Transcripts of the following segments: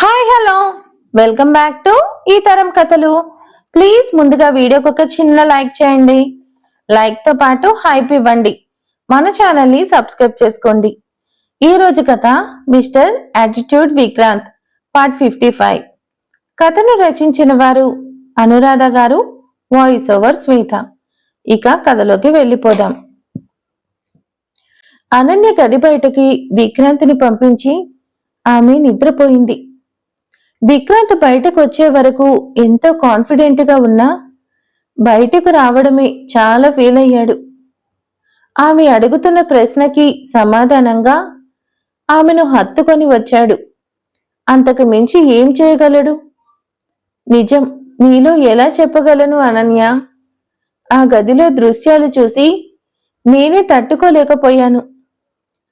Hi hello. Welcome back to ఈ తరం కథలు. ప్లీజ్ ముందుగా వీడియోకి ఒక చిన్న లైక్ చేయండి. లైక్తో పాటు హైప్ ఇవ్వండి. మన ఛానల్ని సబ్స్క్రైబ్ చేసుకోండి. ఈ రోజు కథ mister attitude Vikrant part fifty five. కథను రచించిన వారు అనురాధ గారు వాయిస్ ఓవర్ శ్వేత ఇక కథలోకి వెళ్ళిపోదాం. అనన్య గది బయటకి విక్రాంతిని పంపించి ఆమె నిద్రపోయింది. విక్రాంత్ బయటకు వచ్చే వరకు ఎంతో కాన్ఫిడెంట్గా ఉన్నా బయటకు రావడమే చాలా ఫీల్ అయ్యాడు ఆమె అడుగుతున్న ప్రశ్నకి సమాధానంగా ఆమెను హత్తుకొని వచ్చాడు. అంతకు మించి ఏం చేయగలడు? నిజం నీలో ఎలా చెప్పగలను అనన్య? ఆ గదిలో దృశ్యాలు చూసి నేనే తట్టుకోలేకపోయాను.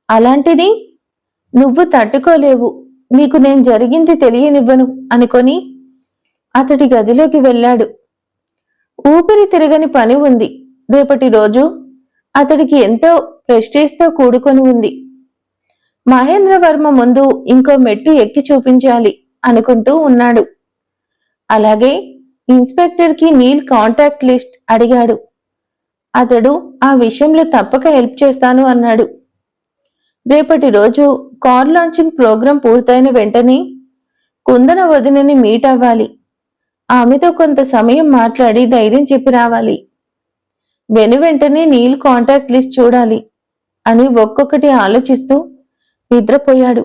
అలాంటిది నువ్వు తట్టుకోలేవు. నీకు నేను జరిగింది తెలియనివ్వను అనుకొని అతడి గదిలోకి వెళ్ళాడు. ఊపిరి తిరగని పని ఉంది. రేపటి రోజు అతడికి ఎంతో ప్రెస్టేజ్తో కూడుకొని ఉంది. మహేంద్రవర్మ ముందు ఇంకో మెట్టు ఎక్కి చూపించాలి అనుకుంటూ ఉన్నాడు. అలాగే ఇన్స్పెక్టర్కి నీల్ కాంటాక్ట్ లిస్ట్ అడిగాడు. అతడు ఆ విషయంలో తప్పక హెల్ప్ చేస్తాను అన్నాడు. రేపటి రోజు కార్ లాంచింగ్ ప్రోగ్రాం పూర్తయిన వెంటనే కుందన వదినని మీట్ అవ్వాలి. ఆమెతో కొంత సమయం మాట్లాడి ధైర్యం చెప్పి రావాలి. వెను వెంటనే నీల్ కాంటాక్ట్ లిస్ట్ చూడాలి అని ఒక్కొక్కటి ఆలోచిస్తూ నిద్రపోయాడు.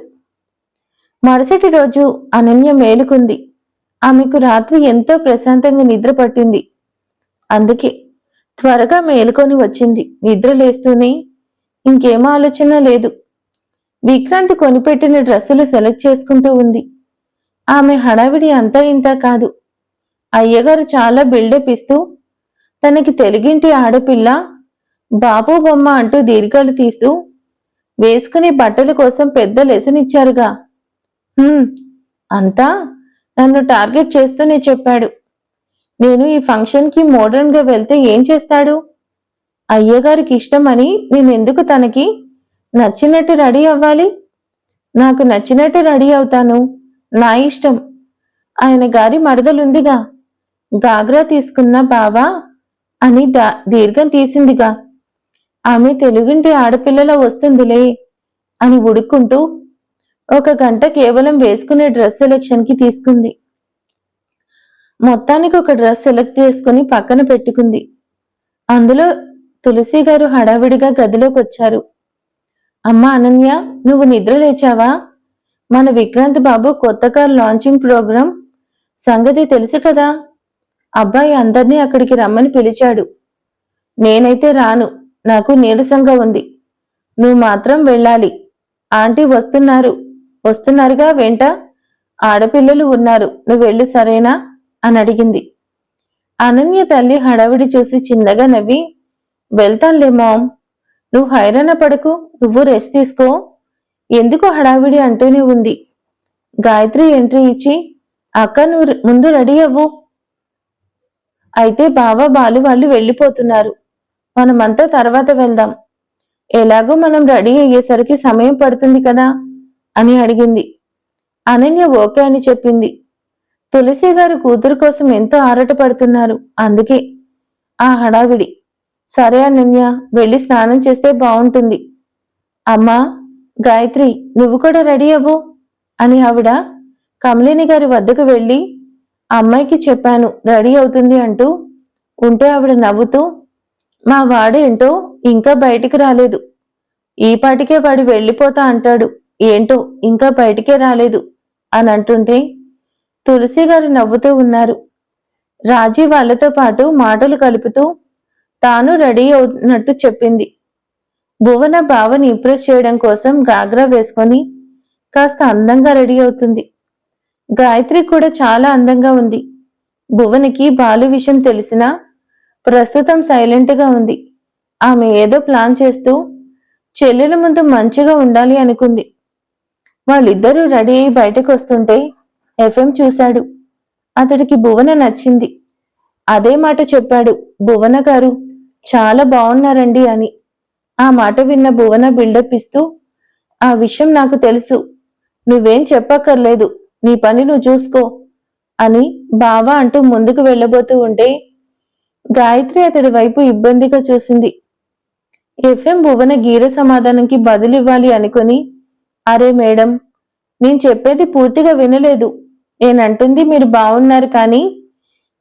మరుసటి రోజు అనన్య మేలుకుంది. ఆమెకు రాత్రి ఎంతో ప్రశాంతంగా నిద్ర పట్టింది. అందుకే త్వరగా మేలుకొని వచ్చింది. నిద్ర లేస్తూనే ఇంకేం ఆలోచన లేదు. విక్రాంతి కొనిపెట్టిన డ్రెస్సులు సెలెక్ట్ చేసుకుంటూ ఉంది. ఆమె హడావిడి అంతా ఇంత కాదు. అయ్యగారు చాలా బిల్డప్ ఇస్తూ తనకి తెలుగింటి ఆడపిల్ల బాబు బొమ్మ అంటూ దీర్ఘాలు తీస్తూ వేసుకునే బట్టల కోసం పెద్ద లెసన్ ఇచ్చారుగా అంతా నన్ను టార్గెట్ చేస్తూనే చెప్పాడు. నేను ఈ ఫంక్షన్కి మోడర్న్గా వెళ్తే ఏం చేస్తాడు? అయ్యగారికి ఇష్టమని నేనెందుకు తనకి నచ్చినట్టు రెడీ అవ్వాలి? నాకు నచ్చినట్టు రెడీ అవుతాను. నా ఇష్టం. ఆయన గారి మరదలుందిగా. గాగ్రా తీసుకున్న బావా అని దా దీర్ఘం తీసిందిగా. ఆమె తెలుగింటి ఆడపిల్లల వస్తుందిలే అని ఉడుక్కుంటూ ఒక గంట కేవలం వేసుకునే డ్రెస్ సెలెక్షన్కి తీసుకుంది. మొత్తానికి ఒక డ్రెస్ సెలెక్ట్ చేసుకుని పక్కన పెట్టుకుంది. అందులో తులసి గారు హడావిడిగా గదిలోకి వచ్చారు అమ్మా అనన్య నువ్వు నిద్ర లేచావా? మన విక్రాంత్ బాబు కొత్త కార్ లాంచింగ్ ప్రోగ్రాం సంగతి తెలుసు కదా? అబ్బాయి అందరినీ అక్కడికి రమ్మని పిలిచాడు. నేనైతే రాను నాకు నీరసంగా ఉంది. నువ్వు మాత్రం వెళ్ళాలి. ఆంటీ వస్తున్నారు. వస్తున్నారుగా వెంట? ఆడపిల్లలు ఉన్నారు. నువ్వు వెళ్ళు సరేనా? అని అడిగింది. అనన్య తల్లి హడావిడి చూసి చిన్నగా నవ్వి వెళ్తానులే మామ్. నువ్వు హైరాణ పడకు నువ్వు రెస్ట్ తీసుకో. ఎందుకు హడావిడి అంటూనే ఉంది. గాయత్రి ఎంట్రీ ఇచ్చి అక్క నువ్వు ముందు రెడీ అవ్వు. అయితే బావ బాలు వాళ్ళు వెళ్ళిపోతున్నారు. మనమంతా తర్వాత వెళ్దాం. ఎలాగో మనం రెడీ అయ్యేసరికి సమయం పడుతుంది కదా? అని అడిగింది. అనన్య ఓకే అని చెప్పింది. తులసి గారు కూతురు కోసం ఎంతో ఆరాటపడుతున్నారు అందుకే. ఆ హడావిడి. సరే అనన్య వెళ్ళి స్నానం చేస్తే బాగుంటుంది అమ్మా గాయత్రి నువ్వు కూడా రెడీ అవ్వు అని ఆవిడ కమలిని గారి వద్దకు వెళ్ళి అమ్మాయికి చెప్పాను రెడీ అవుతుంది అంటూ ఉంటే ఆవిడ నవ్వుతూ మా వాడేంటో ఇంకా బయటికి రాలేదు. ఈ పాటికే వాడు వెళ్ళిపోతా అంటాడు ఏంటో ఇంకా బయటికే రాలేదు అని అంటుంటే తులసి గారు నవ్వుతూ ఉన్నారు. రాజీ వాళ్ళతో పాటు మాటలు కలుపుతూ తాను రెడీ అవుతున్నట్టు చెప్పింది. భువన బావని ఇంప్రెస్ చేయడం కోసం గాగ్రా వేసుకొని కాస్త అందంగా రెడీ అవుతుంది. గాయత్రి కూడా చాలా అందంగా ఉంది. భువనికి బాలు విషయం తెలిసినా ప్రస్తుతం సైలెంట్గా ఉంది. ఆమె ఏదో ప్లాన్ చేస్తూ చెల్లెల ముందు మంచిగా ఉండాలి అనుకుంది. వాళ్ళిద్దరూ రెడీ అయి బయటకు వస్తుంటే ఎఫ్ఎం చూశాడు. అతడికి భువన నచ్చింది. అదే మాట చెప్పాడు భువన గారు. చాలా బాగున్నారండి అని ఆ మాట విన్న భువన బిల్డప్ ఇస్తూ ఆ విషయం నాకు తెలుసు. నువ్వేం చెప్పక్కర్లేదు. నీ పని నువ్వు చూసుకో అని బావా అంటూ ముందుకు వెళ్ళబోతూ ఉంటే గాయత్రి అతడి వైపు ఇబ్బందిగా చూసింది. ఎఫ్ఎం భువన గీర సమాధానంకి బదులివ్వాలి అనుకుని అరే మేడం నేను చెప్పేది పూర్తిగా వినలేదు. నేనంటుంది మీరు బాగున్నారు కానీ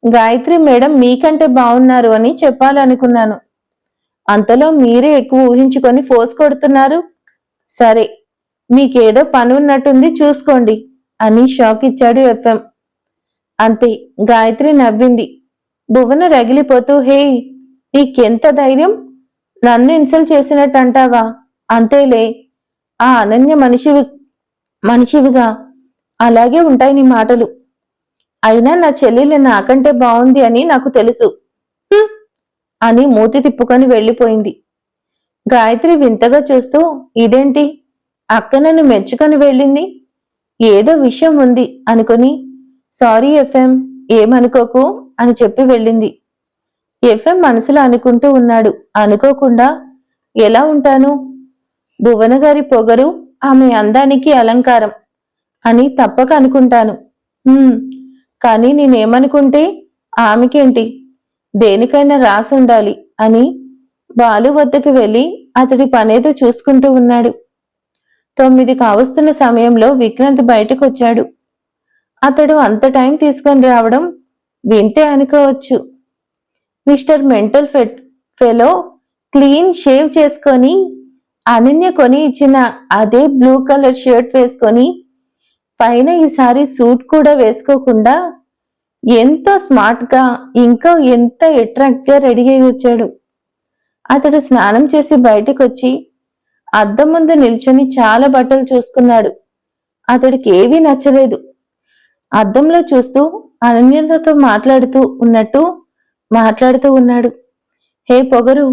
గాయత్రి మేడం మీకంటే బాగున్నారు అని చెప్పాలనుకున్నాను. అంతలో మీరే ఎక్కువ ఊహించుకొని ఫోర్స్ కొడుతున్నారు. సరే మీకేదో పని ఉన్నట్టుంది చూసుకోండి అని షాక్ ఇచ్చాడు ఎఫ్ఎం. అంతే గాయత్రి నవ్వింది. భువన రగిలిపోతూ హే నీకెంత ధైర్యం? నన్ను ఇన్సల్ట్ చేసినట్టు అంటావా అంతేలే ఆ అనన్య మనిషివి మనిషివిగా. అలాగే ఉంటాయి నీ మాటలు. అయినా నా చెల్లెలు నాకంటే బాగుంది అని నాకు తెలుసు. అని మూతి తిప్పుకొని వెళ్ళిపోయింది. గాయత్రి వింతగా చూస్తూ ఇదేంటి? అక్క నన్ను మెచ్చుకొని వెళ్ళింది? ఏదో విషయం ఉంది అనుకుని సారీ ఎఫ్ఎం ఏమనుకోకు అని చెప్పి వెళ్ళింది. ఎఫ్ఎం మనసులో అనుకుంటూ ఉన్నాడు. అనుకోకుండా ఎలా ఉంటాను? భువన గారి పొగరు ఆమె అందానికి అలంకారం అని తప్పక అనుకుంటాను. కానీ నేనేమనుకుంటే ఆమెకేంటి? దేనికైనా రాసి ఉండాలి అని బాలు వద్దకు వెళ్ళి అతడి పనేదో చూసుకుంటూ ఉన్నాడు. తొమ్మిది కావస్తున్న సమయంలో విక్రాంత్ బయటకు వచ్చాడు అతడు అంత టైం తీసుకొని రావడం వింతే అనుకోవచ్చు. మిస్టర్ మెంటల్ ఫెట్ ఫెలో క్లీన్ షేవ్ చేసుకొని అనన్య కొని ఇచ్చిన అదే బ్లూ కలర్ షర్ట్ వేసుకొని పైన ఈసారి సూట్ కూడా వేసుకోకుండా ఎంతో స్మార్ట్గా ఇంకా ఎంత అట్రాక్ట్గా రెడీ అయి వచ్చాడు. అతడు స్నానం చేసి బయటకు వచ్చి అద్దం ముందు నిల్చొని చాలా బట్టలు చూసుకున్నాడు. అతడికి ఏవీ నచ్చలేదు. అద్దంలో చూస్తూ అనన్యతతో మాట్లాడుతూ ఉన్నట్టు మాట్లాడుతూ ఉన్నాడు. హే పొగరు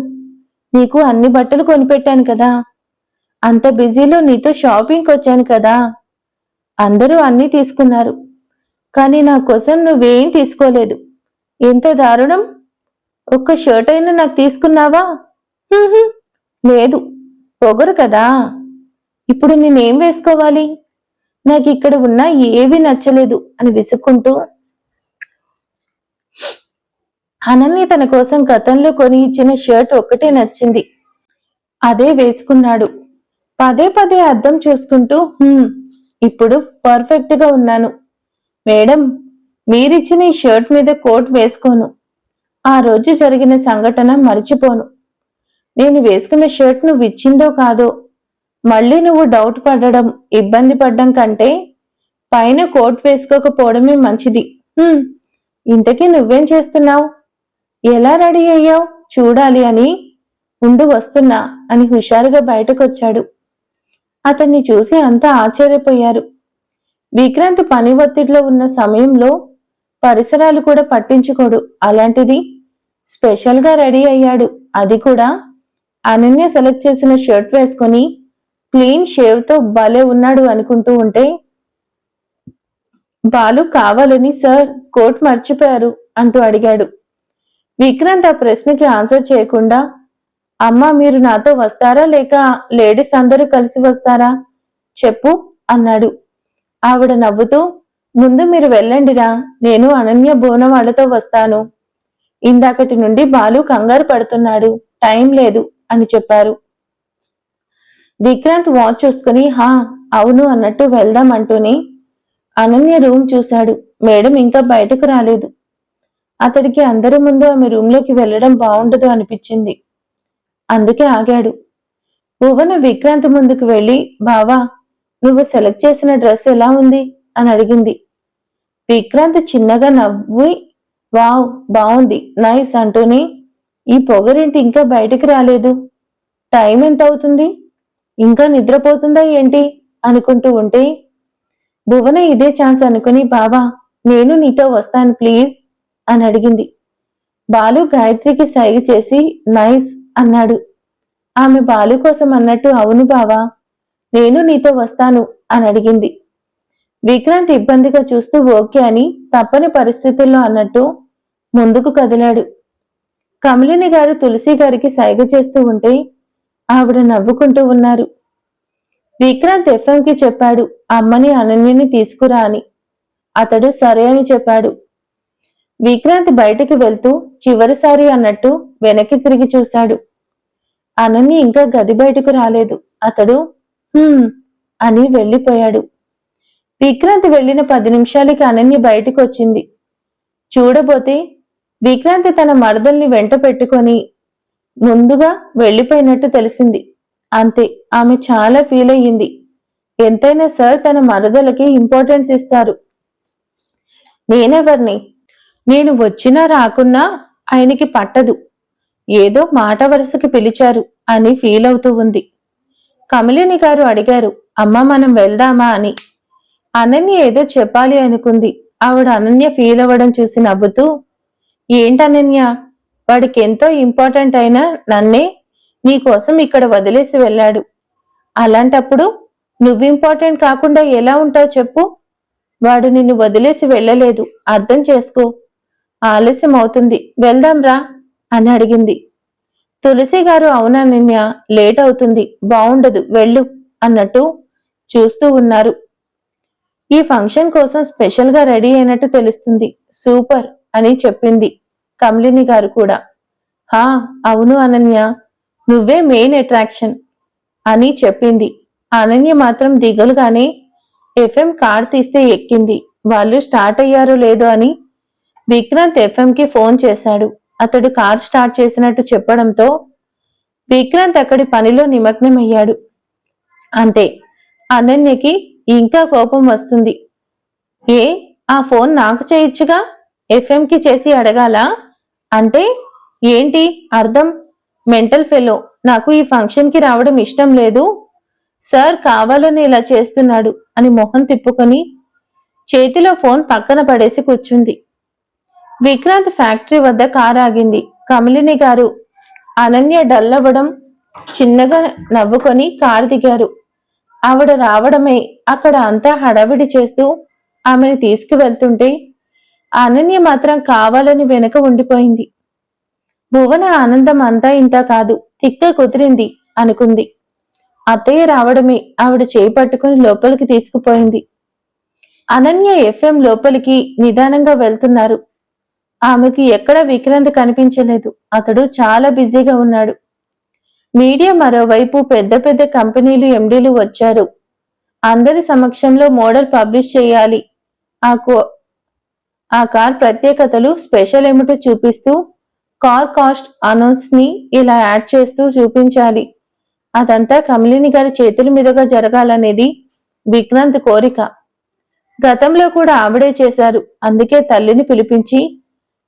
నీకు అన్ని బట్టలు కొనిపెట్టాను కదా. అంత బిజీలో నీతో షాపింగ్కి వచ్చాను కదా. అందరూ అన్నీ తీసుకున్నారు. కానీ నా కోసం నువ్వేం తీసుకోలేదు. ఎంత దారుణం. ఒక్క షర్ట్ అయినా నాకు తీసుకున్నావా? లేదు. పొగరు కదా. ఇప్పుడు నేనేం వేసుకోవాలి? నాకు ఇక్కడ ఉన్న ఏవి నచ్చలేదు అని విసుక్కుంటూ అనన్ని తన కోసం గతంలో కొని ఇచ్చిన షర్ట్ ఒక్కటే నచ్చింది. అదే వేసుకున్నాడు. పదే పదే అద్దం చూసుకుంటూ ఇప్పుడు పర్ఫెక్ట్గా ఉన్నాను. మేడం మీరిచ్చిన ఈ షర్ట్ మీద కోట్ వేసుకోను. ఆ రోజు జరిగిన సంఘటన మర్చిపోను. నేను వేసుకున్న షర్ట్ నువ్వు ఇచ్చిందో కాదో మళ్ళీ నువ్వు డౌట్ పడడం ఇబ్బంది పడడం కంటే పైన కోట్ వేసుకోకపోవడమే మంచిది. ఇంతకీ నువ్వేం చేస్తున్నావు? ఎలా రెడీ అయ్యావు? చూడాలి అని ఉండు వస్తున్నా అని హుషారుగా బయటకొచ్చాడు. అతన్ని చూసి అంతా ఆశ్చర్యపోయారు. విక్రాంత్ పని ఒత్తిడిలో ఉన్న సమయంలో పరిసరాలు కూడా పట్టించుకోడు. అలాంటిది స్పెషల్గా రెడీ అయ్యాడు. అది కూడా అనన్య సెలెక్ట్ చేసిన షర్ట్ వేసుకొని క్లీన్ షేవ్తో భలే ఉన్నాడు అనుకుంటూ ఉంటే బాలు కావాలని సార్ కోట్ మర్చిపోయారు అంటూ అడిగాడు. విక్రాంత్ ఆ ప్రశ్నకి ఆన్సర్ చేయకుండా అమ్మ మీరు నాతో వస్తారా లేక లేడీస్ అందరూ కలిసి వస్తారా? చెప్పు అన్నాడు. ఆవిడ నవ్వుతూ ముందు మీరు వెళ్ళండిరా నేను అనన్య బోనం వాళ్ళతో వస్తాను. ఇందాకటి నుండి బాలు కంగారు పడుతున్నాడు టైం లేదు అని చెప్పారు. విక్రాంత్ వాచ్ చూసుకుని హా అవును అన్నట్టు వెళ్దాం అంటూనే అనన్య రూమ్ చూశాడు. మేడం ఇంకా బయటకు రాలేదు. అతడికి అందరి ముందు ఆమె రూమ్లోకి వెళ్ళడం బాగుండదు అనిపించింది. అందుకే ఆగాడు. భువన విక్రాంత్ ముందుకు వెళ్ళి బావా నువ్వు సెలెక్ట్ చేసిన డ్రెస్ ఎలా ఉంది? అని అడిగింది. విక్రాంత్ చిన్నగా నవ్వి వావ్ బాగుంది నైస్ అంటూనే ఈ పొగరింటి ఇంకా బయటికి రాలేదు? టైం ఎంత అవుతుంది? ఇంకా నిద్రపోతుందా ఏంటి? అనుకుంటూ ఉంటే భువన ఇదే ఛాన్స్ అనుకుని బావా నేను నీతో వస్తాను ప్లీజ్ అని అడిగింది. బాలు గాయత్రికి సైగ చేసి నైస్ అన్నాడు. ఆమె బాలు కోసం అన్నట్టు అవును బావా నేను నీతో వస్తాను అని అడిగింది. విక్రాంత్ ఇబ్బందిగా చూస్తూ ఓకే అని తప్పని పరిస్థితుల్లో అన్నట్టు ముందుకు కదిలాడు. కమలిని గారు తులసి గారికి సైగ చేస్తూ ఉంటే ఆవిడ నవ్వుకుంటూ ఉన్నారు. విక్రాంత్ ఎఫ్ఎంకి చెప్పాడు అమ్మని అనన్యని తీసుకురా అని. అతడు సరే అని చెప్పాడు. విక్రాంతి బయటికి వెళ్తూ చివరిసారి అన్నట్టు వెనక్కి తిరిగి చూశాడు. అనన్య ఇంకా గది బయటకు రాలేదు. అతడు "హ్మ్" అని వెళ్ళిపోయాడు. విక్రాంతి వెళ్ళిన పది నిమిషాలకి అనన్య బయటికి వచ్చింది. చూడబోతే విక్రాంతి తన మరదల్ని వెంట పెట్టుకొని ముందుగా వెళ్ళిపోయినట్టు తెలిసింది. అంతే ఆమె చాలా ఫీల్ అయ్యింది. ఎంతైనా సార్ తన మరదలకి ఇంపార్టెన్స్ ఇస్తారు. నేనెవర్ని? నేను వచ్చినా రాకున్నా ఆయనకి పట్టదు. ఏదో మాట వరుసకి పిలిచారు అని ఫీల్ అవుతూ ఉంది. కమలిని గారు అడిగారు అమ్మ మనం వెళ్దామా? అని. అనన్య ఏదో చెప్పాలి అనుకుంది. ఆవిడ అనన్య ఫీల్ అవ్వడం చూసి నవ్వుతూ ఏంటనన్య వాడికి ఎంతో ఇంపార్టెంట్ అయిన నన్నే నీకోసం ఇక్కడ వదిలేసి వెళ్ళాడు. అలాంటప్పుడు నువ్వు ఇంపార్టెంట్ కాకుండా ఎలా ఉంటావు చెప్పు. వాడు నిన్ను వదిలేసి వెళ్ళలేదు. అర్థం చేసుకో. ఆలస్యం అవుతుంది. వెళ్దాంరా అని అడిగింది. తులసి గారు అవునన్నయ్య లేట్ అవుతుంది. బాగుండదు వెళ్ళు అన్నట్టు చూస్తూ ఉన్నారు. ఈ ఫంక్షన్ కోసం స్పెషల్గా రెడీ అయినట్టు తెలుస్తుంది. సూపర్ అని చెప్పింది కమలిని గారు కూడా. హా అవును అనన్య. నువ్వే మెయిన్ అట్రాక్షన్ అని చెప్పింది. అనన్య మాత్రం దిగలుగానే ఎఫ్ఎం కార్ తీస్తే ఎక్కింది. వాళ్ళు స్టార్ట్ అయ్యారో లేదో అని విక్రాంత్ ఎఫ్ఎం కి ఫోన్ చేశాడు. అతడు కార్ స్టార్ట్ చేసినట్టు చెప్పడంతో విక్రాంత్ అక్కడి పనిలో నిమగ్నమయ్యాడు. అంతే అనన్యకి ఇంకా కోపం వస్తుంది. ఏ ఆ ఫోన్ నాకు చేయొచ్చుగా? ఎఫ్ఎంకి చేసి అడగాల? అంటే ఏంటి అర్థం? మెంటల్ ఫెలో నాకు ఈ ఫంక్షన్కి రావడం ఇష్టం లేదు. సార్ కావాలని ఇలా చేస్తున్నాడు అని మొహం తిప్పుకొని చేతిలో ఫోన్ పక్కన పడేసి కూర్చుంది. విక్రాంత్ ఫ్యాక్టరీ వద్ద కారు ఆగింది కమలిని గారు అనన్య డల్ అవ్వడం చిన్నగా నవ్వుకొని కారు దిగారు. ఆవిడ రావడమే అక్కడ అంతా హడావిడి చేస్తూ ఆమెను తీసుకువెళ్తుంటే అనన్య మాత్రం కావాలని వెనక ఉండిపోయింది. భువన ఆనందం అంతా ఇంత కాదు తిక్క కుదిరింది అనుకుంది. అత్తయ్య రావడమే ఆవిడ చేయి పట్టుకుని లోపలికి తీసుకుపోయింది. అనన్య ఎఫ్ఎం లోపలికి నిదానంగా వెళ్తున్నారు. ఆమెకు ఎక్కడ విక్రాంత్ కనిపించలేదు. అతడు చాలా బిజీగా ఉన్నాడు. మీడియా మరోవైపు పెద్ద పెద్ద కంపెనీలు ఎండీలు వచ్చారు. అందరి సమక్షంలో మోడల్ పబ్లిష్ చేయాలి. ఆ కో- ఆ కార్ ప్రత్యేకతలు స్పెషల్ ఏమిటో చూపిస్తూ కార్ కాస్ట్ అనౌన్స్ని ఇలా యాడ్ చేస్తూ చూపించాలి. అదంతా కమలిని గారి చేతుల మీదుగా జరగాలనేది విక్రాంత్ కోరిక. గతంలో కూడా ఆవిడే చేశారు. అందుకే తల్లిని పిలిపించి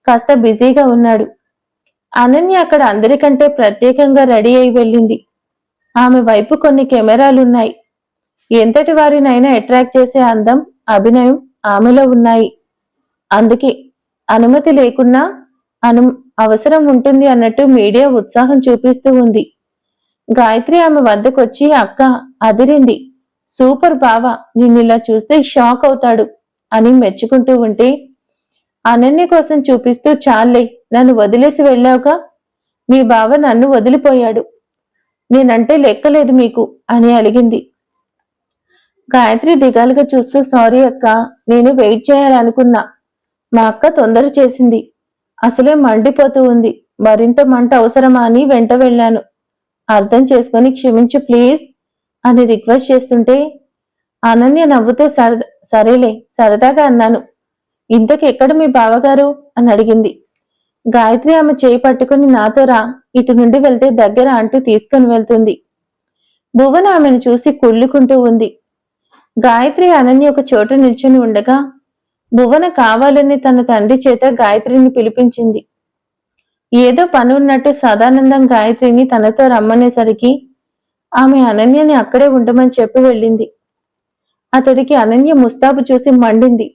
కాస్త బిజీగా ఉన్నాడు. అనన్య అక్కడ అందరికంటే ప్రత్యేకంగా రెడీ అయి వెళ్ళింది. ఆమె వైపు కొన్ని కెమెరాలున్నాయి. ఎంతటి వారినైనా అట్రాక్ట్ చేసే అందం అభినయం ఆమెలో ఉన్నాయి. అందుకే అనుమతి లేకున్నా అను అవసరం ఉంటుంది అన్నట్టు మీడియా ఉత్సాహం చూపిస్తూ ఉంది. గాయత్రి ఆమె వద్దకొచ్చి అక్క అదిరింది. సూపర్ బావా నిన్నిలా చూస్తే షాక్ అవుతాడు అని మెచ్చుకుంటూ ఉంటే అనన్య కోసం చూపిస్తూ చాలే నన్ను వదిలేసి వెళ్ళావుగా? మీ బావ నన్ను వదిలిపోయాడు. నేనంటే లెక్కలేదు మీకు అని అలిగింది. గాయత్రి దిగాలుగా చూస్తూ సారీ అక్క నేను వెయిట్ చేయాలనుకున్నా. మా అక్క తొందర చేసింది. అసలే మండిపోతూ ఉంది. మరింత మంట అవసరమా అని వెంట వెళ్ళాను. అర్థం చేసుకొని క్షమించు ప్లీజ్ అని రిక్వెస్ట్ చేస్తుంటే అనన్య నవ్వుతూ సరదా సరేలే సరదాగా అన్నాను. ఇంతకు ఎక్కడ మీ బావగారు? అని అడిగింది. గాయత్రి ఆమె చేయి పట్టుకుని నాతో రా ఇటు నుండి వెళ్తే దగ్గర అంటూ తీసుకుని వెళ్తుంది. భువన ఆమెను చూసి కుళ్ళుకుంటూ ఉంది. గాయత్రి అనన్య ఒక చోట నిల్చుని ఉండగా భువన కావాలని తన తండ్రి చేత గాయత్రిని పిలిపించింది. ఏదో పని ఉన్నట్టు సదానందం గాయత్రిని తనతో రమ్మనేసరికి ఆమె అనన్యని అక్కడే ఉండమని చెప్పి వెళ్ళింది. అతడికి అనన్య ముస్తాబు చూసి మండింది.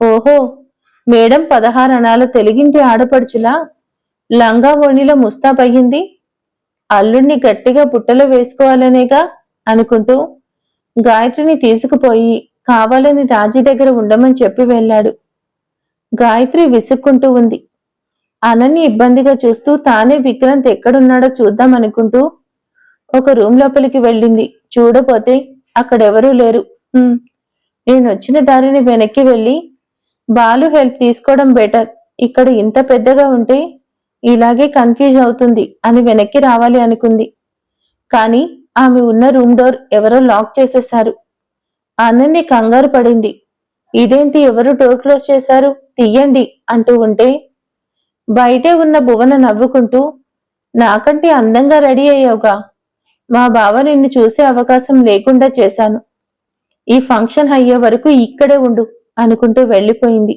ఓహో మేడం పదహారు తెలిగింటి తెలుగింటి ఆడపడుచులా? లంగా ఓణిలో ముస్తాబయ్యింది అల్లుణ్ణి గట్టిగా బుట్టలో వేసుకోవాలనేగా? అనుకుంటూ గాయత్రిని తీసుకుపోయి కావాలని రాజీ దగ్గర ఉండమని చెప్పి వెళ్ళాడు. గాయత్రి విసుక్కుంటూ ఉంది. అనన్ని ఇబ్బందిగా చూస్తూ తానే విక్రాంత్ ఎక్కడున్నాడో చూద్దాం అనుకుంటూ ఒక రూమ్ లోపలికి వెళ్ళింది. చూడపోతే అక్కడెవరూ లేరు. నేను వచ్చిన దారిని వెనక్కి వెళ్ళి బాలు హెల్ప్ తీసుకోవడం బెటర్. ఇక్కడ ఇంత పెద్దగా ఉంటే ఇలాగే కన్ఫ్యూజ్ అవుతుంది అని వెనక్కి రావాలి అనుకుంది. కానీ ఆమె ఉన్న రూమ్ డోర్ ఎవరో లాక్ చేసేశారు. అనన్య కంగారు పడింది. ఇదేంటి ఎవరు డోర్ క్లోజ్ చేశారు? తీయండి అంటూ ఉంటే బయటే ఉన్న భువన నవ్వుకుంటూ నాకంటే అందంగా రెడీ అయ్యావుగా. మా బావ నిన్ను చూసే అవకాశం లేకుండా చేశాను. ఈ ఫంక్షన్ అయ్యే వరకు ఇక్కడే ఉండు. అనుకుంటూ వెళ్ళిపోయింది.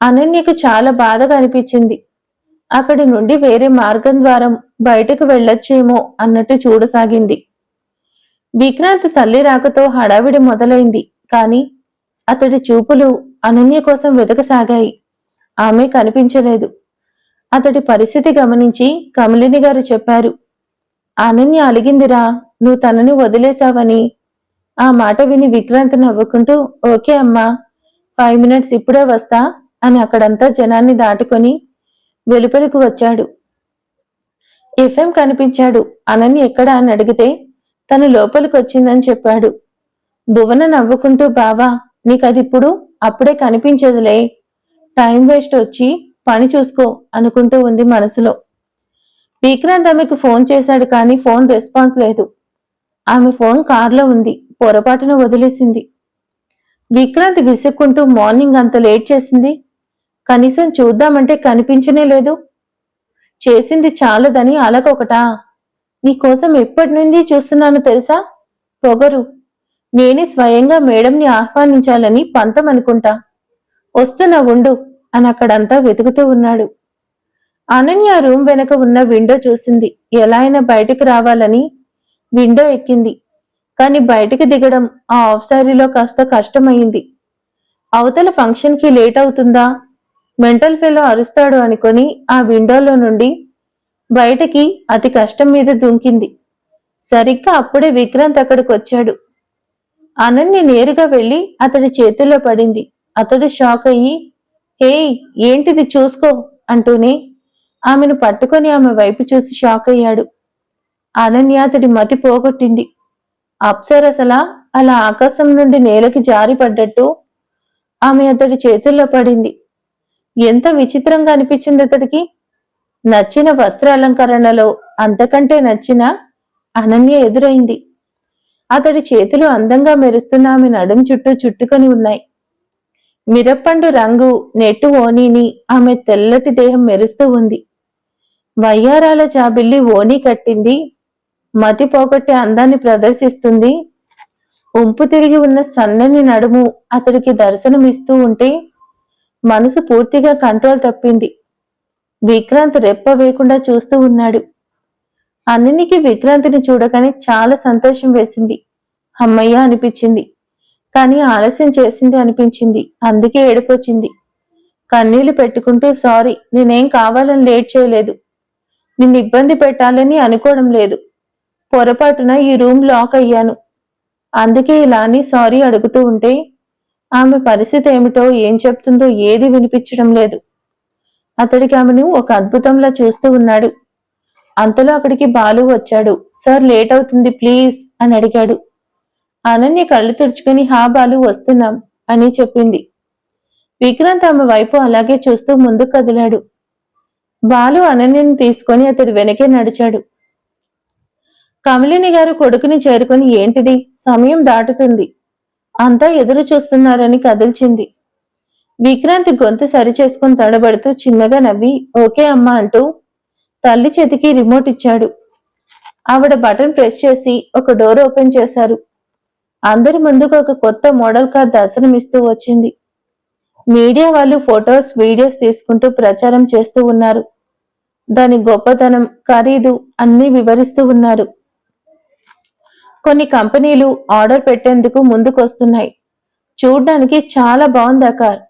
అనన్యకు చాలా బాధగా అనిపించింది. అక్కడి నుండి వేరే మార్గం ద్వారా బయటకు వెళ్ళొచ్చేమో అన్నట్టు చూడసాగింది. విక్రాంత్ తల్లి రాకతో హడావిడి మొదలైంది. కాని అతడి చూపులు అనన్య కోసం వెతకసాగాయి. ఆమె కనిపించలేదు. అతడి పరిస్థితి గమనించి కమలిని గారు చెప్పారు. అనన్య అలిగిందిరా నువ్వు తనని వదిలేశావని ఆ మాట విని విక్రాంత్ నవ్వుకుంటూ ఓకే అమ్మా ఫైవ్ మినిట్స్ ఇప్పుడే వస్తా అని అక్కడంతా జనాన్ని దాటుకొని వెలుపలికి వచ్చాడు. ఎఫ్ఎం కనిపించాడు. అనని ఎక్కడా అని అడిగితే తను లోపలికి వచ్చిందని చెప్పాడు. భువన నవ్వుకుంటూ బావా నీకది ఇప్పుడు అప్పుడే కనిపించదులే. టైం వేస్ట్ వచ్చి పని చూసుకో అనుకుంటూ ఉంది మనసులో. విక్రాంత్ ఆమెకు ఫోన్ చేశాడు కానీ ఫోన్ రెస్పాన్స్ లేదు. ఆమె ఫోన్ కార్లో ఉంది. పొరపాటున వదిలేసింది. విక్రాంత్ విసుక్కుంటూ మార్నింగ్ అంత లేట్ చేసింది. కనీసం చూద్దామంటే కనిపించనే లేదు. చేసింది చాలదని అలకొకటా. నీకోసం ఎప్పటి నుండి చూస్తున్నాను తెలుసా? పొగరు. నేనే స్వయంగా మేడంని ఆహ్వానించాలని పంతం అనుకుంటా. వస్తున్నా ఉండు అని అక్కడంతా వెతుకుతూ ఉన్నాడు. అనన్య రూమ్ వెనక ఉన్న విండో చూసింది. ఎలా అయినా బయటికి రావాలని విండో ఎక్కింది. కానీ బయటికి దిగడం ఆ ఆఫ్ సారీలో కాస్త కష్టమైంది అవతల ఫంక్షన్కి లేట్ అవుతుందా? మెంటల్ ఫెలో అరుస్తాడు అనుకొని ఆ విండోలో నుండి బయటకి అతి కష్టం మీద దుంకింది. సరిగ్గా అప్పుడే విక్రాంత్ అక్కడికి వచ్చాడు అనన్య నేరుగా వెళ్ళి అతడి చేతుల్లో పడింది. అతడు షాక్ అయ్యి హే ఏంటిది చూసుకో? అంటూనే ఆమెను పట్టుకొని ఆమె వైపు చూసి షాక్ అయ్యాడు. అనన్య అతడి మతి పోగొట్టింది. అప్సరసలా అలా ఆకాశం నుండి నేలకి జారి పడ్డట్టు ఆమె అతడి చేతుల్లో పడింది. ఎంత విచిత్రంగా అనిపించింది అతడికి. నచ్చిన వస్త్ర అలంకరణలో అంతకంటే నచ్చిన అనన్య ఎదురైంది. అతడి చేతులు అందంగా మెరుస్తున్న ఆమె నడుం చుట్టూ చుట్టుకొని ఉన్నాయి. మిరప్పండు రంగు నెట్టు ఓనీని ఆమె తెల్లటి దేహం మెరుస్తూ ఉంది. వయ్యారాల జాబిల్లి ఓనీ కట్టింది మతి పోగొట్టే అందాన్ని ప్రదర్శిస్తుంది. ఉంపు తిరిగి ఉన్న సన్నని నడుము అతడికి దర్శనమిస్తూ ఉంటే మనసు పూర్తిగా కంట్రోల్ తప్పింది. విక్రాంత్ రెప్ప వేయకుండా చూస్తూ ఉన్నాడు. అన్నికి విక్రాంతిని చూడగానే చాలా సంతోషం వేసింది. అమ్మయ్య అనిపించింది. కానీ ఆలస్యం చేసింది అనిపించింది. అందుకే ఏడిపోచింది కన్నీళ్ళు పెట్టుకుంటూ సారీ నేనేం కావాలని లేట్ చేయలేదు. నిన్ను ఇబ్బంది పెట్టాలని అనుకోవడం లేదు. పొరపాటున ఈ రూమ్ లాక్ అయ్యాను. అందుకే ఇలా అని సారీ అడుగుతూ ఉంటే ఆమె పరిస్థితి ఏమిటో ఏం చెప్తుందో ఏది వినిపించడం లేదు. అతడికి ఆమెను ఒక అద్భుతంలా చూస్తూ ఉన్నాడు. అంతలో అక్కడికి బాలు వచ్చాడు. సార్ లేట్ అవుతుంది ప్లీజ్ అని అడిగాడు. అనన్య కళ్ళు తుడుచుకుని హా బాలు వస్తున్నాం అని చెప్పింది. విక్రాంత్ ఆమె వైపు అలాగే చూస్తూ ముందుకు కదిలాడు. బాలు అనన్యని తీసుకొని అతడి వెనకే నడిచాడు. కమలిని గారు కొడుకుని చేరుకొని ఏంటిది? సమయం దాటుతుంది. అంతా ఎదురు చూస్తున్నారని కదిల్చింది. విక్రాంతి గొంతు సరిచేసుకుని తడబడుతూ చిన్నగా నవ్వి ఓకే అమ్మా అంటూ తల్లి చేతికి రిమోట్ ఇచ్చాడు. ఆవిడ బటన్ ప్రెస్ చేసి ఒక డోర్ ఓపెన్ చేశారు. అందరి ముందుకు ఒక కొత్త మోడల్ కార్ దర్శనమిస్తూ వచ్చింది. మీడియా వాళ్ళు ఫొటోస్ వీడియోస్ తీసుకుంటూ ప్రచారం చేస్తూ ఉన్నారు. దాని గొప్పతనం ఖరీదు అన్నీ వివరిస్తూ ఉన్నారు. కొన్ని కంపెనీలు ఆర్డర్ పెట్టేందుకు ముందుకొస్తున్నాయి. చూడ్డానికి చాలా బాగుంది ఆ కార్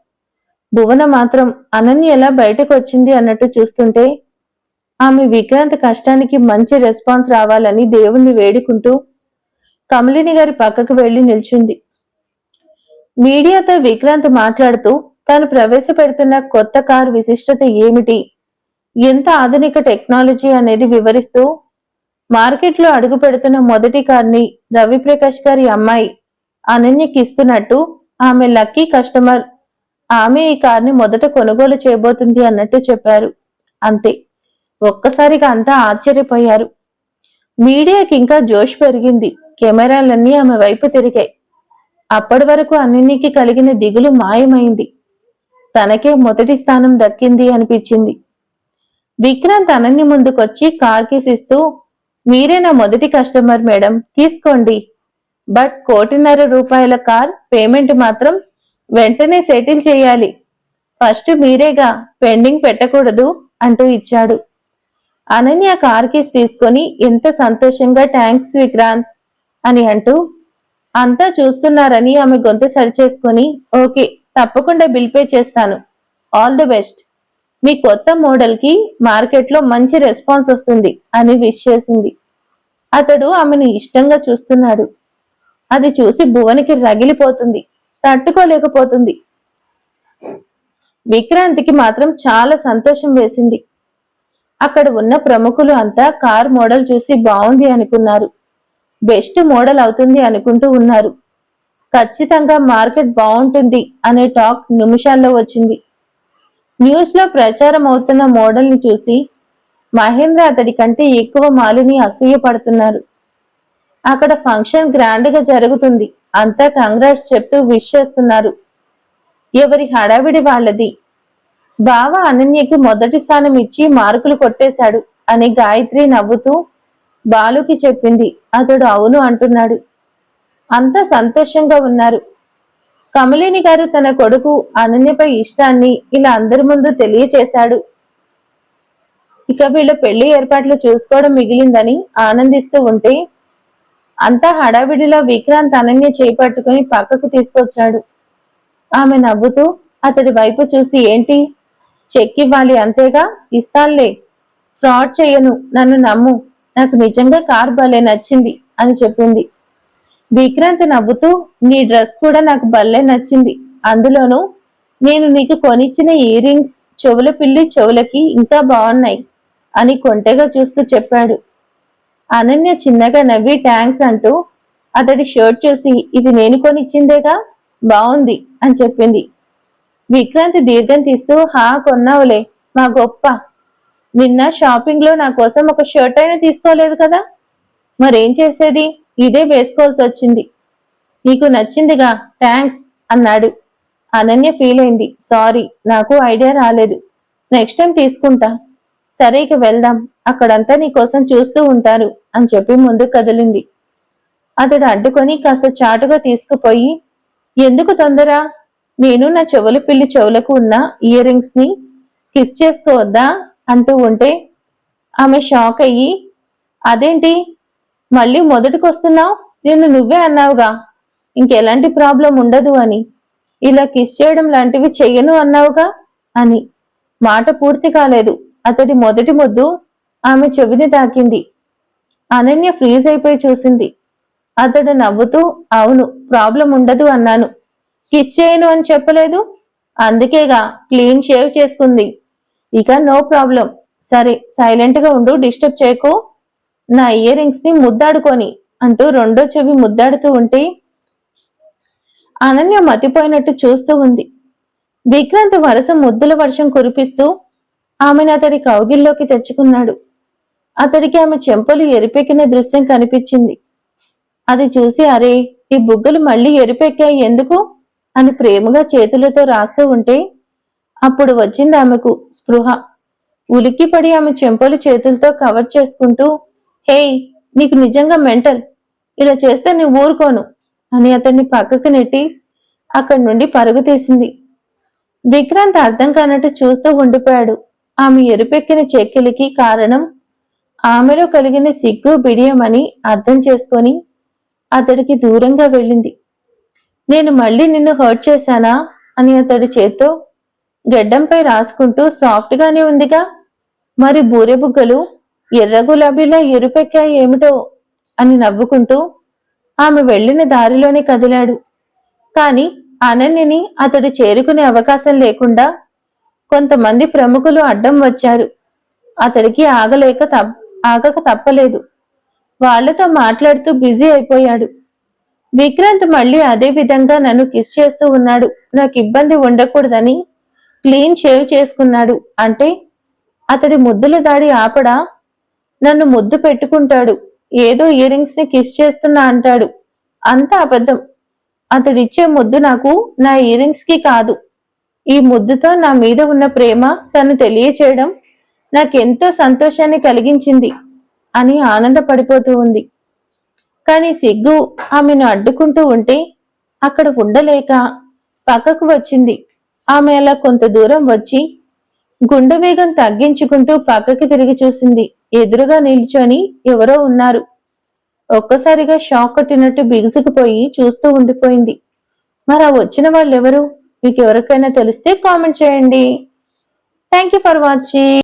భువన మాత్రం అనన్య ఎలా బయటకు వచ్చింది అన్నట్టు చూస్తుంటే ఆమె విక్రాంత్ కష్టానికి మంచి రెస్పాన్స్ రావాలని దేవుణ్ణి వేడుకుంటూ కమలిని గారి పక్కకు వెళ్ళి నిల్చుంది. మీడియాతో విక్రాంత్ మాట్లాడుతూ తాను ప్రవేశపెడుతున్న కొత్త కారు విశిష్టత ఏమిటి? ఎంత ఆధునిక టెక్నాలజీ అనేది వివరిస్తూ మార్కెట్లో అడుగు పెడుతున్న మొదటి కార్ని రవిప్రకాష్ గారి అమ్మాయి అనన్యకి ఇస్తున్నట్టు ఆమె లక్కీ కస్టమర్. ఆమె ఈ కార్ని మొదట కొనుగోలు చేయబోతుంది అన్నట్టు చెప్పారు. అంతే. ఒక్కసారిగా అంతా ఆశ్చర్యపోయారు. మీడియాకి ఇంకా జోష్ పెరిగింది. కెమెరాలన్నీ ఆమె వైపు తిరిగాయి. అప్పటి వరకు అన్నినికి కలిగిన దిగులు మాయమైంది. తనకే మొదటి స్థానం దక్కింది అనిపించింది. విక్రాంత్ అనన్ని ముందుకొచ్చి కార్ కేసిస్తూ మీరే నా మొదటి కస్టమర్ మేడం. తీసుకోండి. బట్ కోటిన్నర రూపాయల కార్ పేమెంట్ మాత్రం వెంటనే సెటిల్ చేయాలి. ఫస్ట్ మీరేగా పెండింగ్ పెట్టకూడదు అంటూ ఇచ్చాడు. అనన్య కార్ కీస్ తీసుకొని ఎంత సంతోషంగా థ్యాంక్స్ విక్రాంత్ అని అంటూ అంతా చూస్తున్నారని ఆమె గొంతు సరిచేసుకొని ఓకే తప్పకుండా బిల్ పే చేస్తాను. All the best. మీ కొత్త మోడల్కి మార్కెట్లో మంచి రెస్పాన్స్ వస్తుంది అని విష్ చేసింది. అతడు ఆమెను ఇష్టంగా చూస్తున్నాడు. అది చూసి భువనికి రగిలిపోతుంది తట్టుకోలేకపోతుంది. విక్రాంతికి మాత్రం చాలా సంతోషం వేసింది. అక్కడ ఉన్న ప్రముఖులు అంతా కార్ మోడల్ చూసి బాగుంది అనుకున్నారు. బెస్ట్ మోడల్ అవుతుంది అనుకుంటూ ఉన్నారు. ఖచ్చితంగా మార్కెట్ బాగుంటుంది అనే టాక్ నిమిషాల్లో వచ్చింది. న్యూస్లో ప్రచారం అవుతున్న మోడల్ని చూసి మహేంద్ర అతడి కంటే ఎక్కువ మాలిని అసూయ పడుతున్నారు అక్కడ ఫంక్షన్ గ్రాండ్గా జరుగుతుంది. అంతా కంగ్రాట్స్ చెప్తూ విష్ చేస్తున్నారు. ఎవరి హడావిడి వాళ్ళది. బావ అనన్యకి మొదటి స్థానం ఇచ్చి మార్కులు కొట్టేశాడు అని గాయత్రి నవ్వుతూ బాలుకి చెప్పింది. అతడు అవును అంటున్నాడు. అంతా సంతోషంగా ఉన్నారు. కమలిని గారు తన కొడుకు అనన్యపై ఇష్టాన్ని ఇలా అందరి ముందు తెలియచేశాడు. ఇక వీళ్ళ పెళ్ళి ఏర్పాట్లు చూసుకోవడం మిగిలిందని ఆనందిస్తూ ఉంటే అంతా హడావిడిలో విక్రాంత్ అనన్య చేపట్టుకుని పక్కకు తీసుకొచ్చాడు. ఆమె నవ్వుతూ అతడి వైపు చూసి ఏంటి? చెక్ ఇవ్వాలి అంతేగా? ఇస్తాన్లే. ఫ్రాడ్ చేయను. నన్ను నమ్ము. నాకు నిజంగా కార్ భలే నచ్చింది అని చెప్పింది. విక్రాంత్ నవ్వుతూ నీ డ్రెస్ కూడా నాకు భలే నచ్చింది. అందులోనూ నేను నీకు కొనిచ్చిన ఇయర్ రింగ్స్ చెవుల పిల్లి చెవులకి ఇంకా బాగున్నాయి అని కొంటెగా చూస్తూ చెప్పాడు. అనన్య చిన్నగా నవ్వి థ్యాంక్స్ అంటూ అతడి షర్ట్ చూసి ఇది నేను కొనిచ్చిందేగా? బాగుంది అని చెప్పింది. విక్రాంతి దీర్ఘం తీస్తూ హా కొన్నావులే మా గొప్ప. నిన్న షాపింగ్లో నా కోసం ఒక షర్ట్ అయినా తీసుకోలేదు కదా? మరేం చేసేది? ఇదే వేసుకోవాల్సి వచ్చింది. నీకు నచ్చిందిగా థ్యాంక్స్ అన్నాడు. అనన్య ఫీల్ అయింది. సారీ నాకు ఐడియా రాలేదు. నెక్స్ట్ టైం తీసుకుంటా. సరే ఇక వెళ్దాం. అక్కడంతా నీకోసం చూస్తూ ఉంటారు అని చెప్పి ముందు కదిలింది. అతడు అడ్డుకొని కాస్త చాటుగా తీసుకుపోయి ఎందుకు తొందర? నేను నా చెవుల పిల్లి చెవులకు ఉన్న ఇయర్ రింగ్స్ని కిస్ చేసుకోవద్దా? అంటూ ఉంటే ఆమె షాక్ అయ్యి అదేంటి? మళ్ళీ మొదటికి వస్తున్నావు నిన్ను నువ్వే అన్నావుగా. ఇంకెలాంటి ప్రాబ్లం ఉండదు అని. ఇలా కిస్ చేయడం లాంటివి చెయ్యను అన్నావుగా అని. మాట పూర్తి కాలేదు. అతడి మొదటి ముద్దు ఆమె చెవిని తాకింది. అనన్య ఫ్రీజ్ అయిపోయి చూసింది. అతడు నవ్వుతూ అవును ప్రాబ్లం ఉండదు అన్నాను. కిస్ చేయను అని చెప్పలేదు? అందుకేగా క్లీన్ షేవ్ చేసుకుంది. ఇక నో ప్రాబ్లం. సరే సైలెంట్గా ఉండు డిస్టర్బ్ చేయకు. నా ఇయర్ రింగ్స్ని ముద్దాడుకొని అంటూ రెండో చెవి ముద్దాడుతూ ఉంటే అనన్య మతిపోయినట్టు చూస్తూ ఉంది. విక్రాంత్ వరుస ముద్దుల వర్షం కురిపిస్తూ ఆమెను అతడి కౌగిల్లోకి తెచ్చుకున్నాడు. అతడికి ఆమె చెంపలు ఎరిపెక్కిన దృశ్యం కనిపించింది. అది చూసి అరే ఈ బుగ్గలు మళ్ళీ ఎరిపెక్కాయి ఎందుకు? అని ప్రేమగా చేతులతో రాస్తూ ఉంటే అప్పుడు వచ్చింది ఆమెకు స్పృహ. ఉలిక్కిపడి ఆమె చెంపలు చేతులతో కవర్ చేసుకుంటూ ఏయ్ నీకు నిజంగా మెంటల్? ఇలా చేస్తే నేను ఊరుకోను అని అతన్ని పక్కకు నెట్టి అక్కడి నుండి పరుగు తీసింది. విక్రాంత్ అర్థం కానట్టు చూస్తూ ఉండిపోయాడు. ఆమె ఎరుపెక్కిన చెక్కిలికి కారణం ఆమెలో కలిగిన సిగ్గు బిడియమని అర్థం చేసుకొని అతడికి దూరంగా వెళ్ళింది. నేను మళ్ళీ నిన్ను హర్ట్ చేశానా అని అతడి చేత్తో గడ్డంపై రాసుకుంటూ సాఫ్ట్గానే ఉందిగా? మరి బూరెబుగ్గలు ఎర్ర గులాబీలా ఎరుపెక్కాయి ఏమిటో అని నవ్వుకుంటూ ఆమె వెళ్ళిన దారిలోనే కదిలాడు. కాని అనన్యని అతడు చేరుకునే అవకాశం లేకుండా కొంతమంది ప్రముఖులు అడ్డం వచ్చారు. అతడికి ఆగలేక తప్ ఆగక తప్పలేదు. వాళ్ళతో మాట్లాడుతూ బిజీ అయిపోయాడు. విక్రాంత్ మళ్ళీ అదే విధంగా నన్ను కిస్ చేస్తూ ఉన్నాడు. నాకు ఇబ్బంది ఉండకూడదని క్లీన్ షేవ్ చేసుకున్నాడు. అంటే అతడి ముద్దుల దాడి ఆపడా నన్ను ముద్దు పెట్టుకుంటాడు. ఏదో ఇయర్ రింగ్స్ని కిస్ చేస్తున్నా అంటాడు. అంత అబద్ధం. అతడిచ్చే ముద్దు నాకు నా ఇయర్ రింగ్స్కి కాదు. ఈ ముద్దుతో నా మీద ఉన్న ప్రేమ తను తెలియచేయడం నాకెంతో సంతోషాన్ని కలిగించింది అని ఆనందపడిపోతూ ఉంది. కానీ సిగ్గు ఆమెను అడ్డుకుంటూ ఉంటే అక్కడ ఉండలేక పక్కకు వచ్చింది. ఆమె అలా కొంత దూరం వచ్చి గుండె వేగం తగ్గించుకుంటూ పక్కకి తిరిగి చూసింది. ఎదురుగా నిల్చొని ఎవరో ఉన్నారు. ఒక్కసారిగా షాక్ కొట్టినట్టు బిగుసుకుపోయి చూస్తూ ఉండిపోయింది. మరి ఆ వచ్చిన వాళ్ళు ఎవరు మీకు ఎవరికైనా తెలిస్తే కామెంట్ చేయండి. Thank you for watching